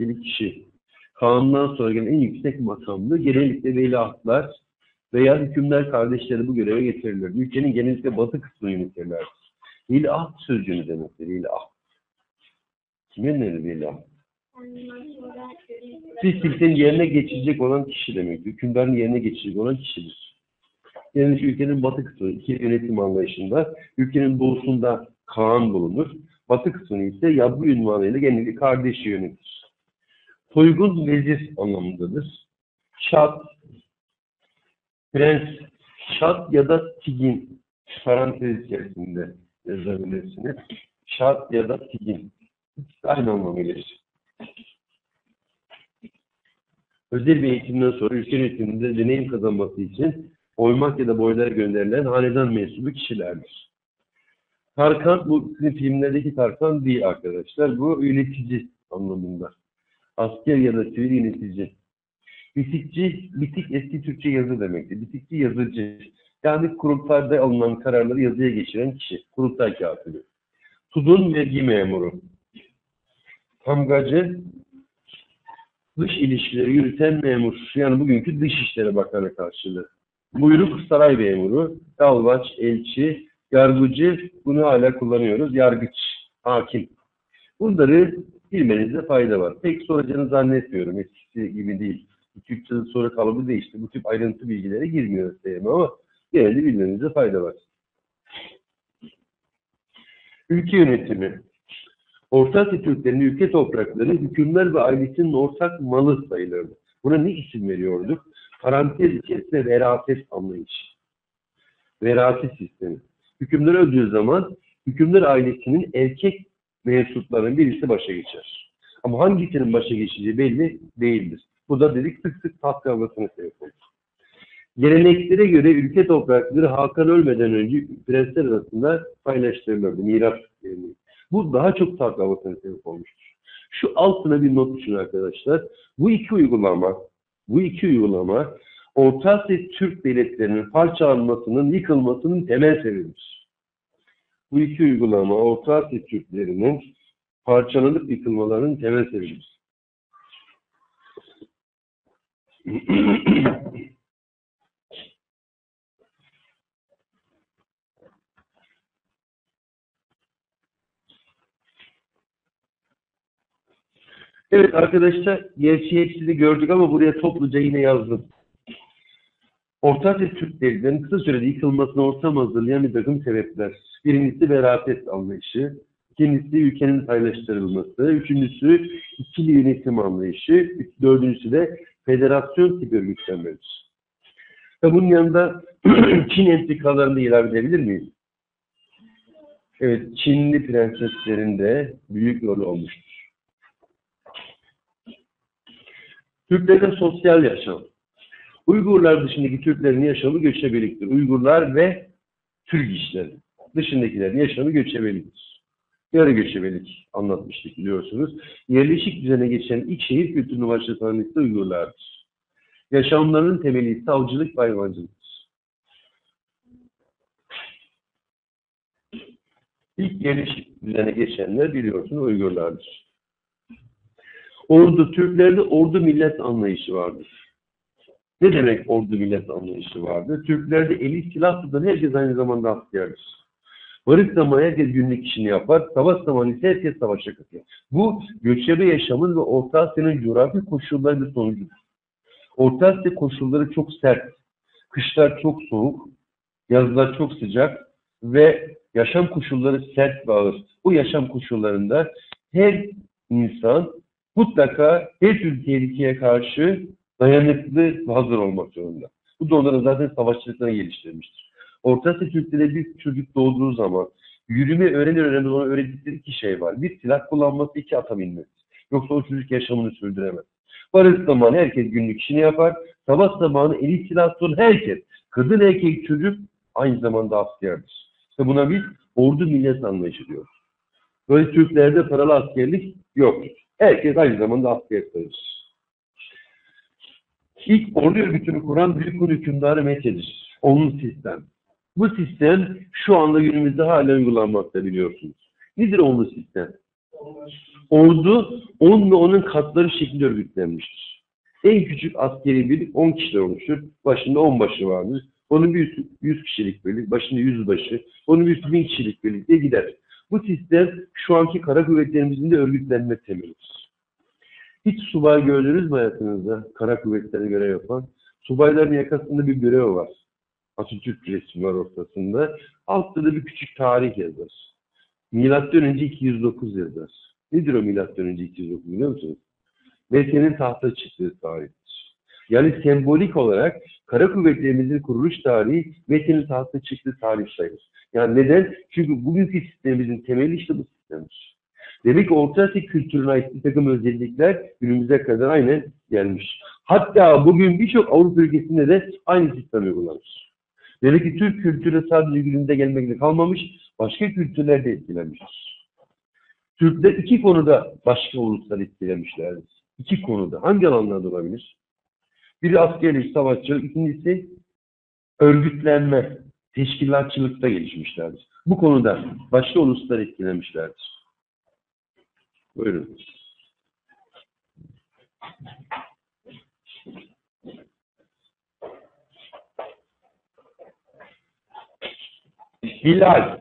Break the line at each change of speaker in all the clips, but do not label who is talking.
yetkili kişi. Kanundan sonra gelen en yüksek makamlı genellikle veliahtlar veya hükümler kardeşleri bu göreve getirilir. Ülkenin genellikle batı kısmını yönetirler. Veliaht sözcüğünü demektir. Veliaht. Kimin nedir veliaht? Bir kimsenin yerine geçecek olan kişi demek. Hükümdarın yerine geçecek olan kişidir. Yani ülkenin batı kısmı, iki yönetim anlayışında, ülkenin doğusunda Kaan bulunur. Batı kısmını ise Yabbu ünvanıyla genellikle kardeşi yönetir. Soygun vezir anlamındadır. Şat, prens, şat ya da tigin parantez içerisinde yazabilirsiniz. Şat ya da tigin. Aynı anlamı gelir. Özel bir eğitimden sonra ülke yönetiminde deneyim kazanması için oymak ya da boylara gönderilen hanedan mensubu kişilerdir. Tarkan, bu filmlerdeki Tarkan değil arkadaşlar. Bu yönetici anlamında. Asker ya da sivil yönetici. Bitikçi, bitik eski Türkçe yazı demektir. Bitikçi yazıcı. Yani kurultayda alınan kararları yazıya geçiren kişi. Kurultay katibi. Tudun vergi memuru. Tamgacı, dış ilişkileri yürüten memur. Yani bugünkü Dışişleri Bakanı karşılığı. Buyruk saray memuru, dalvaç, elçi, yargıcı, bunu hala kullanıyoruz. Yargıç, hakim. Bunları bilmenizde fayda var. Pek soracağını zannetmiyorum. Eskisi gibi değil. 2-3 yıl sonra kalıbı değişti. Bu tip ayrıntı bilgilere girmiyor sevme ama genelde bilmenizde fayda var. Ülke yönetimi. Orta Asya Türklerinin ülke toprakları hükümler ve ailesinin ortak malı sayılırdı. Buna ne isim veriyorduk? Parantez içerisinde veraset anlayışı. Veraset sistemi. Hükümler öldüğü zaman hükümler ailesinin erkek mensuplarının birisi başa geçer. Ama hangisinin başa geçeceği belli değildir. Bu da dedik sık sık taht kavgasına sebep olur. Geleneklere göre ülke toprakları Hakan ölmeden önce prensler arasında paylaştırılırdı. Miras geleneği. Bu daha çok taht kavgasına sebep olmuştur. Şu altına bir not düşün arkadaşlar. Bu iki uygulama, bu iki uygulama Orta Asya Türk devletlerinin parçalanmasının, yıkılmasının temel sebebidir. Bu iki uygulama Orta Asya Türklerinin parçalanıp yıkılmalarının temel sebebidir. Evet arkadaşlar, gerçi hepsini gördük ama buraya topluca yine yazdım. Orta Asya Türklerinden kısa sürede yıkılmasına ortam hazırlayan bir takım sebepler. Birincisi veraset anlayışı, ikincisi ülkenin paylaştırılması, üçüncüsü ikili yönetim anlayışı, dördüncüsü de federasyon tipi örgütlenmedir. Ve bunun yanında Çin entrikalarını da ilave edebilir miyiz? Evet, Çinli prenseslerin de büyük rolü olmuştur. Türklerin sosyal yaşam. Uygurlar dışındaki Türklerin yaşamı göçebeliktir. Uygurlar ve Türk işleri dışındakilerin yaşamı göçebeliktir. Yarı göçebelik anlatmıştık biliyorsunuz. Yerleşik düzene geçen ilk şehir kültürünü başlatan ise Uygurlardır. Yaşamlarının temeli ise avcılık ve hayvancılıktır. İlk yerleşik düzene geçenler biliyorsunuz Uygurlardır. Ordu, Türklerde ordu millet anlayışı vardır. Ne demek ordu millet anlayışı vardır? Türklerde eli silah tutan herkes aynı zamanda askerdir. Barış zamanı herkes günlük işini yapar, savaş zamanı ise herkes savaşa katılır. Bu göçebe yaşamın ve Orta Asya'nın coğrafi koşullarının sonucudur. Orta Asya koşulları çok sert. Kışlar çok soğuk, yazlar çok sıcak ve yaşam koşulları sert ve ağır. Bu yaşam koşullarında her insan mutlaka her türlü tehlikeye karşı dayanıklı ve hazır olmak zorunda. Bu da onların zaten savaşçılıklarını geliştirmiştir. Orta Asya Türkleri bir çocuk doğduğu zaman yürüme öğrenir öğrenir ona öğrettikleri iki şey var. Bir silah kullanması, iki ata binmesi. Yoksa o çocuk yaşamını sürdüremez. Barış zamanı herkes günlük işini yapar. Savaş zamanı eli silah tutan herkes, kadın erkek çocuk aynı zamanda askerdir. İşte buna biz ordu millet anlayışı diyoruz. Böyle Türklerde paralı askerlik yoktur. Herkes aynı zamanda asker sayılır. İlk ordu örgütünü kuran Büyük hükümdarı Mete'dir. Onun sistem. Bu sistem şu anda günümüzde hala uygulanmakta biliyorsunuz. Nedir onlu sistem? Ordu 10 ve onun katları şeklinde örgütlenmiştir. En küçük askeri birlik 10 kişiden oluşur. Başında 10 başı vardır. Onun bir üstü 100 kişilik birlik, başında 100 başı, onun bir üstü 1000 kişilik birlik diye gider. Bu sistem şu anki kara kuvvetlerimizin de örgütlenme temelidir. Hiç subay gördünüz mü hayatınızda? Kara kuvvetlerine görev yapan. Subayların yakasında bir görev var. Atatürk resmi var ortasında. Altta da bir küçük tarih yazar. Milattan önce 209 yazar. Nedir o milattan önce 209 biliyor musunuz? Mete'nin tahta çıktığı tarihtir. Yani sembolik olarak kara kuvvetlerimizin kuruluş tarihi Mete'nin tahta çıktığı tarih sayılır. Yani neden? Çünkü bugünkü sistemimizin temeli işte bu sistemdir. Demek ki Orta Asya kültürüne ait bir takım özellikler günümüze kadar aynen gelmiş. Hatta bugün birçok Avrupa ülkesinde de aynı sistem uygulanmış. Demek ki Türk kültürü sadece günümüze gelmekle kalmamış, başka kültürler de etkilenmiştir. Türkler iki konuda başka uluslar etkilemişlerdir. İki konuda. Hangi alanlarda olabilir? Biri askerlik, savaşçılık, ikincisi örgütlenme, teşkilatçılıkta gelişmişlerdir. Bu konuda başka uluslar etkilemişlerdir. Buyurun. Hilal,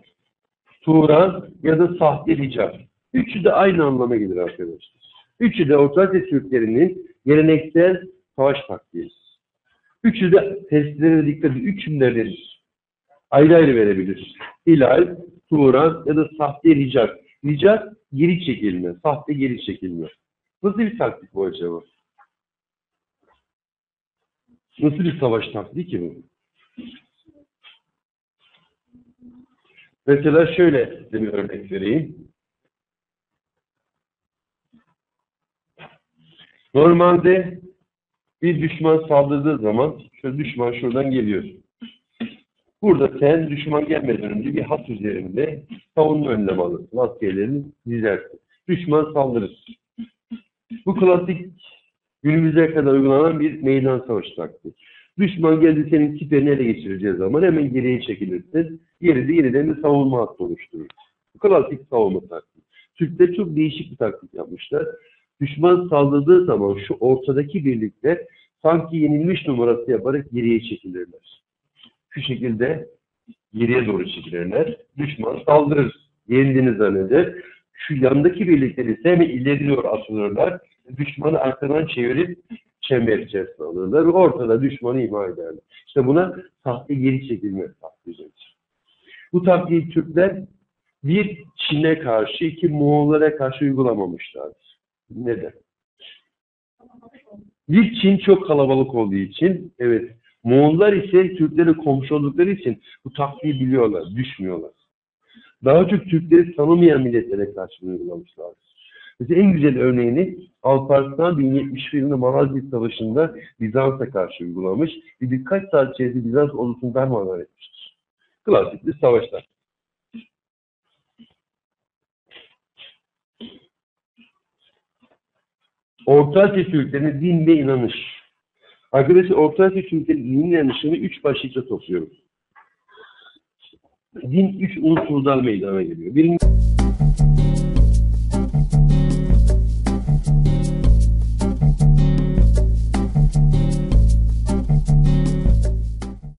Turan ya da sahte rical. Üçü de aynı anlama gelir arkadaşlar. Üçü de Orta Asya Türklerinin geleneksel savaş taktiğidir. Üçü de testlere dikkat edin. Üç cümle verir. Ayrı ayrı verebilir. Hilal, Turan ya da sahte rical. Rical geri çekilme, sahte geri çekilme. Nasıl bir taktik bu acaba? Nasıl bir savaş taktiği ki bu? Mesela şöyle size bir örnek vereyim. Normalde bir düşman saldırdığı zaman şöyle düşman şuradan geliyor. Burada sen düşman gelmeden önce bir hat üzerinde savunma önlemi alırsın. Askerlerini dizersin. Düşman saldırır. Bu klasik günümüze kadar uygulanan bir meydan savaşı taktiği. Düşman geldi senin siperini ele geçireceği zaman hemen geriye çekilirsin. Geride yeniden bir savunma hattı oluşturur. Bu klasik savunma taktiği. Türkler çok değişik bir taktik yapmışlar. Düşman saldırdığı zaman şu ortadaki birlikler sanki yenilmiş numarası yaparak geriye çekilirler. Şu şekilde geriye doğru çekilirler. Düşman saldırır. Yenildiğini zanneder. Şu yandaki birlikleri ise hemen ileri doğru. Düşmanı arkadan çevirip çember içerisine alırlar. Ortada düşmanı ima ederler. İşte buna sahte geri çekilme taktiği denir. Bu taktiği Türkler bir Çin'e karşı, iki Moğollara karşı uygulamamışlardır. Neden? Bir Çin çok kalabalık olduğu için, evet, Moğollar ise Türkleri komşu oldukları için bu taktiği biliyorlar, düşmüyorlar. Daha çok Türkleri tanımayan milletlere karşı uygulamışlardır. Mesela en güzel örneğini Alparslan 1071 yılında Malazgirt Savaşı'nda Bizans'a karşı uygulamış ve birkaç saat içerisinde Bizans ordusunu darmadağın etmiştir. Klasik bir savaşlar. Orta Asya Türklerinin din ve inanış. Arkadaşlar Orta Asya ve inanışını üç başlıkta topluyoruz. Din üç unsurdan meydana geliyor. Birinci